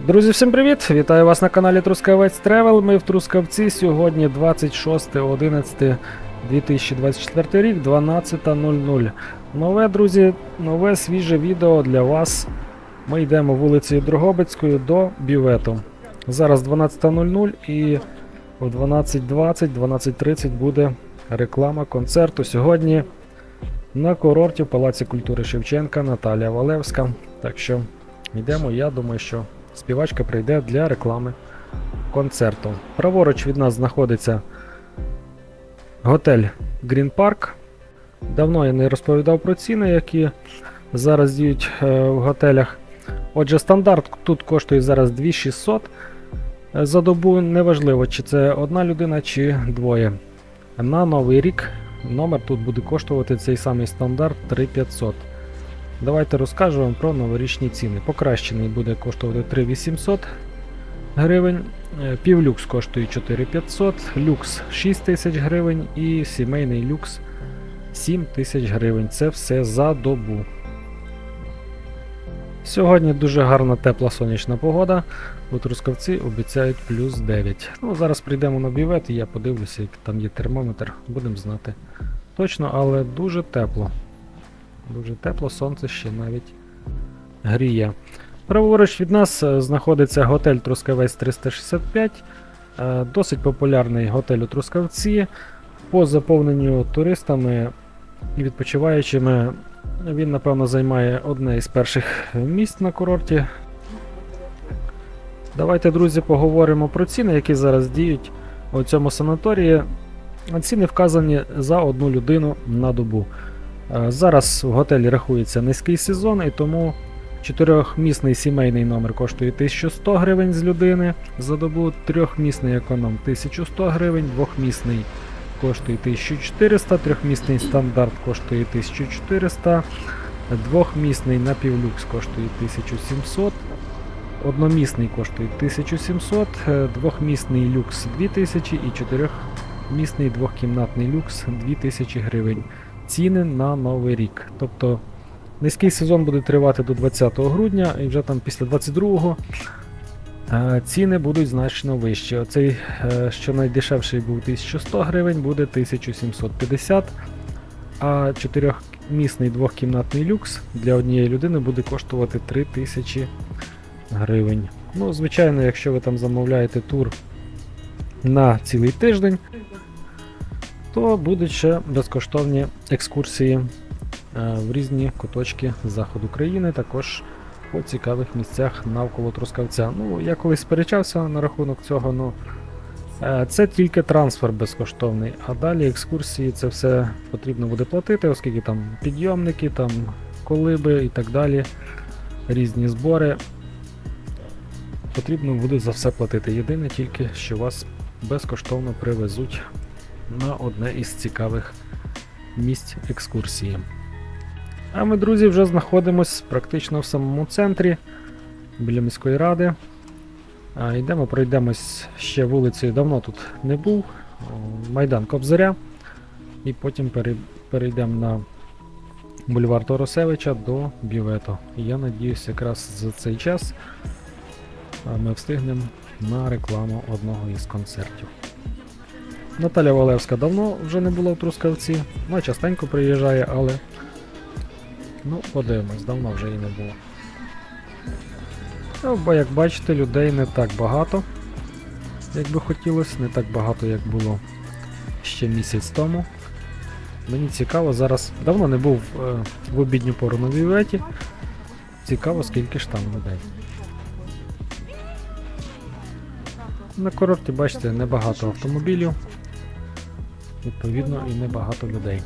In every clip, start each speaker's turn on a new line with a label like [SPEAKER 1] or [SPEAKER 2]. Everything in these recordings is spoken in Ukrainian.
[SPEAKER 1] Друзі, всім привіт! Вітаю вас на каналі Трускавець Тревел. Ми в Трускавці сьогодні 26.11.2024 рік, 12.00. Нове, друзі, нове свіже відео для вас. Ми йдемо вулицею Дрогобицькою до бювету. Зараз 12.00 і о 12.20-12.30 буде реклама концерту. Сьогодні на курорті в Палаці культури Шевченка Наталія Валевська. Так що йдемо, я думаю, що співачка прийде для реклами концерту. Праворуч від нас знаходиться готель Green Park. Давно я не розповідав про ціни, які зараз діють е, в готелях. Отже, стандарт тут коштує зараз 2600 е, за добу. Неважливо, чи це одна людина, чи двоє. На новий рік номер тут буде коштувати цей самий стандарт 3500. Давайте розкажу вам про новорічні ціни. Покращений буде коштувати 3800 гривень, е, півлюкс коштує 4500, люкс 6000 гривень і сімейний люкс 7000 гривень. Це все за добу. Сьогодні дуже гарна тепла сонячна погода. У Трускавці обіцяють плюс 9. Ну, зараз прийдемо на бівет і я подивлюся, який там є термометр, будемо знати. Точно, але дуже тепло. Дуже тепло, сонце ще навіть гріє. Праворуч від нас е, знаходиться готель Трускавець 365. е, Досить популярний готель у Трускавці. По заповненню туристами і відпочиваючими він, напевно, займає одне із перших місць на курорті. Давайте, друзі, поговоримо про ціни, які зараз діють у цьому санаторії. Ціни вказані за одну людину на добу. Е, Зараз в готелі рахується низький сезон, і тому чотирьохмісний сімейний номер коштує 1100 гривень з людини. За добу, трьохмісний економ 1100 гривень, двохмісний коштує 1400, трьохмісний стандарт коштує 1400, двохмісний напівлюкс коштує 1700, одномісний коштує 1700, е, двохмісний люкс 2000 і чотирьохмісний двохкімнатний люкс 2000 гривень ціни на новий рік. Тобто низький сезон буде тривати до 20 грудня, і вже там після 22-го е, ціни будуть значно вищі. Оцей, е, що найдешевший був 1100 гривень, буде 1750, а чотирьохмісний двохкімнатний люкс для однієї людини буде коштувати 3000 гривень. Ну, звичайно, якщо ви там замовляєте тур на цілий тиждень, то будуть ще безкоштовні екскурсії е, в різні куточки заходу країни, також по цікавих місцях навколо Трускавця. Ну, я колись сперечався на рахунок цього, ну е, це тільки трансфер безкоштовний, а далі екскурсії це все потрібно буде платити, оскільки там підйомники, там колиби і так далі, різні збори. Потрібно буде за все платити. Єдине тільки, що вас безкоштовно привезуть на одне із цікавих місць екскурсії. А ми, друзі, вже знаходимось практично в самому центрі біля міської ради. А, йдемо, пройдемось ще вулицею, давно тут не був. Майдан Кобзаря. І потім перейдемо на бульвар Торосевича до Бівето. І я надіюсь, якраз за цей час ми встигнемо на рекламу одного із концертів. Наталя Валевська давно вже не була в Трускавці, вона частенько приїжджає, але ну, подивимось, давно вже її не було. Бо як бачите, людей не так багато, як би хотілося, не так багато, як було ще місяць тому. Мені цікаво, зараз давно не був е, в обідню пору на Віветі. Цікаво, скільки ж там людей. На курорті, бачите, небагато автомобілів відповідно і небагато людей.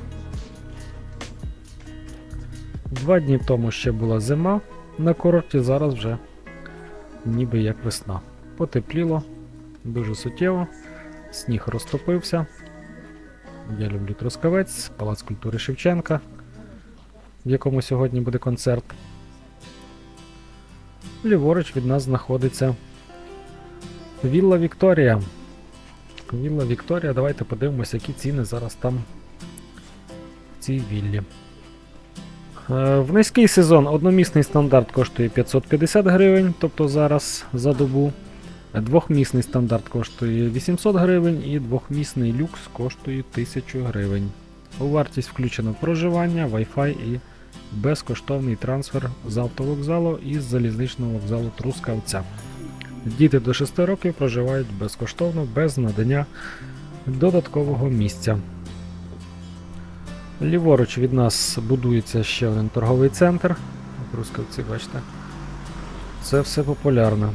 [SPEAKER 1] Два дні тому ще була зима на курорті, зараз вже ніби як весна. Потепліло дуже суттєво, сніг розтопився. Я люблю Трускавець, Палац культури Шевченка, в якому сьогодні буде концерт. Ліворуч від нас знаходиться Вілла Вікторія. Вілла Вікторія, давайте подивимося, які ціни зараз там в цій віллі. Е, В низький сезон одномісний стандарт коштує 550 гривень, тобто зараз за добу. Двохмісний стандарт коштує 800 гривень і двохмісний люкс коштує 1000 гривень. У вартість включено проживання, Wi-Fi і безкоштовний трансфер з автовокзалу і з залізничного вокзалу Трускавця. Діти до 6 років проживають безкоштовно без надання додаткового місця. Ліворуч від нас будується ще один торговий центр. Трускавці, бачите. Це все популярно.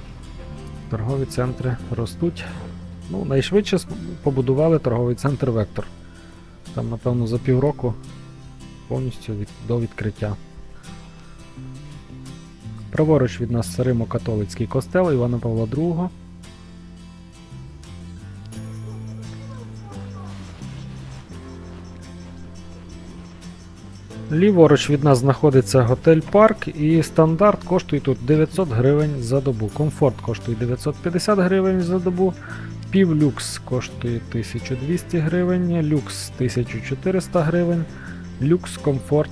[SPEAKER 1] Торгові центри ростуть. Ну, найшвидше побудували торговий центр Вектор. Там, напевно, за півроку повністю від, до відкриття. Праворуч від нас Римо-католицький костел Івана Павла II. Ліворуч від нас знаходиться готель Парк і стандарт коштує тут 900 гривень за добу. Комфорт коштує 950 гривень за добу. Півлюкс коштує 1200 гривень, люкс 1400 гривень, люкс комфорт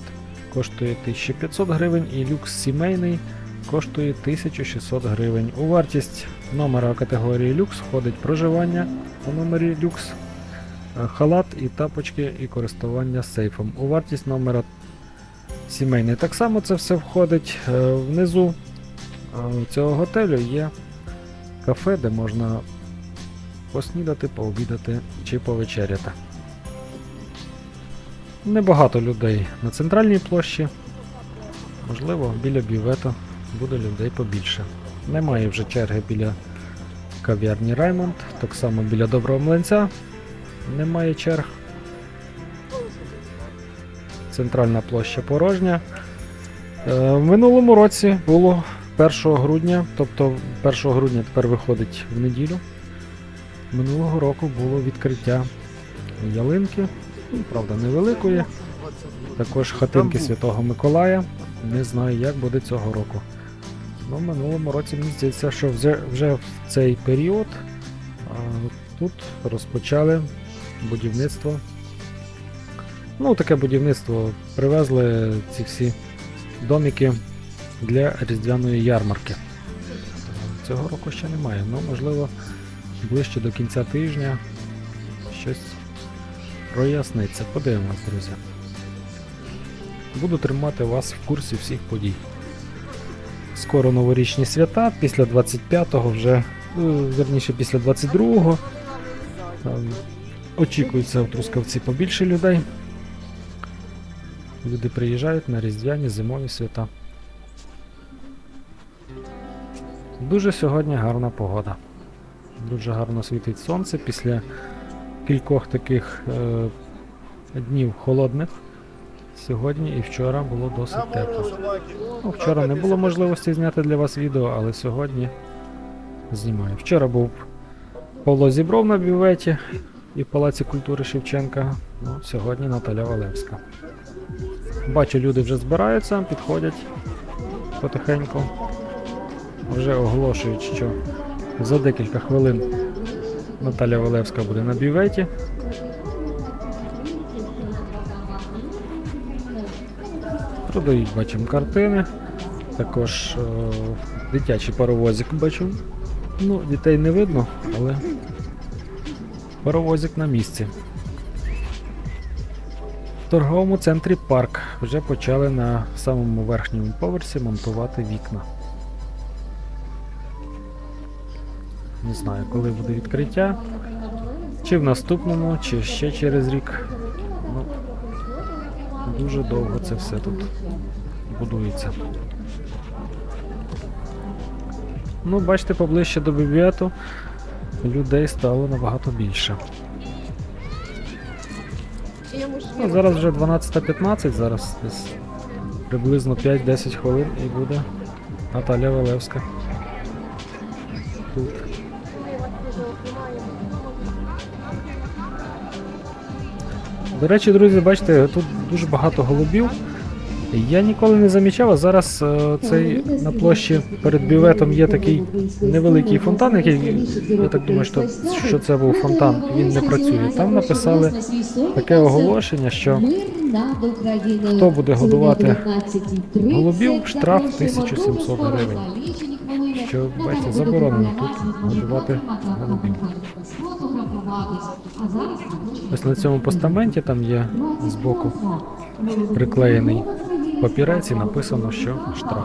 [SPEAKER 1] коштує 1500 гривень і люкс сімейний коштує 1600 гривень. У вартість номера категорії люкс входить проживання у номері люкс, е, халат і тапочки і користування сейфом. У вартість номера сімейний так само це все входить. Е, Внизу е, цього готелю є кафе, де можна поснідати, пообідати чи повечеряти. Небагато людей на центральній площі. Можливо, біля бювету буде людей побільше. Немає вже черги біля кав'ярні Раймонд, так само біля доброго млинця немає черг. Центральна площа порожня. Е, В минулому році було 1 грудня, тобто 1 грудня тепер виходить в неділю. Минулого року було відкриття ялинки, ну, правда, невеликої. Також хатинки Святого Миколая. Не знаю, як буде цього року. Ну, минулому році мені здається, що вже, вже в цей період а, тут розпочали будівництво. Ну, таке будівництво привезли ці всі домики для різдвяної ярмарки. Цього року ще немає, ну можливо ближче до кінця тижня щось проясниться. Подивимось, друзі. Буду тримати вас в курсі всіх подій. Скоро новорічні свята, після 25-го вже, ну, верніше після 22-го. Ем, Очікується в Трускавці побільше людей. Люди приїжджають на різдвяні зимові свята. Дуже сьогодні гарна погода. Дуже гарно світить сонце після кількох таких е, днів холодних. Сьогодні і вчора було досить тепло. Ну, вчора не було можливості зняти для вас відео, але сьогодні знімаю. Вчора був Павло Зібров на бюветі і в Палаці культури Шевченка. Ну, сьогодні Наталя Валевська. Бачу, люди вже збираються, підходять потихеньку. Вже оголошують, що за декілька хвилин Наталя Валевська буде на бюветі. Продають, бачимо, картини. Також е, дитячий паровозик бачу. Ну, дітей не видно, але паровозик на місці. В торговому центрі парк вже почали на самому верхньому поверсі монтувати вікна. Не знаю, коли буде відкриття. Чи в наступному, чи ще через рік. Дуже довго це все тут будується. Ну, бачите, поближче до бювету людей стало набагато більше. Ну, зараз вже 12.15, зараз десь приблизно 5-10 хвилин і буде Наталя Валевська. Тут. До речі, друзі, бачите, тут дуже багато голубів. Я ніколи не замічав, а зараз е, цей на площі перед бюветом є такий невеликий фонтан, який я так думаю, що, що це був фонтан, він не працює. Там написали таке оголошення, що
[SPEAKER 2] хто буде годувати
[SPEAKER 1] голубів, штраф 1700 гривень. Що, бачите, заборонено тут годувати голубів. Ось на цьому постаменті там є збоку приклеєний папірець і написано, що штраф.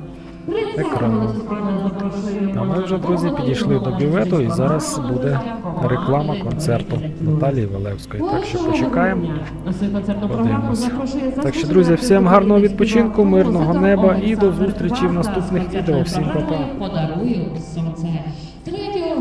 [SPEAKER 1] екрану. А ми вже, друзі, підійшли до бювету і зараз буде реклама концерту Наталії Валевської. Так що почекаємо. Подивимось. Так що, друзі, всім гарного відпочинку, мирного неба і до зустрічі в наступних відео. Всім па-па.
[SPEAKER 2] Подарую сонце. Третє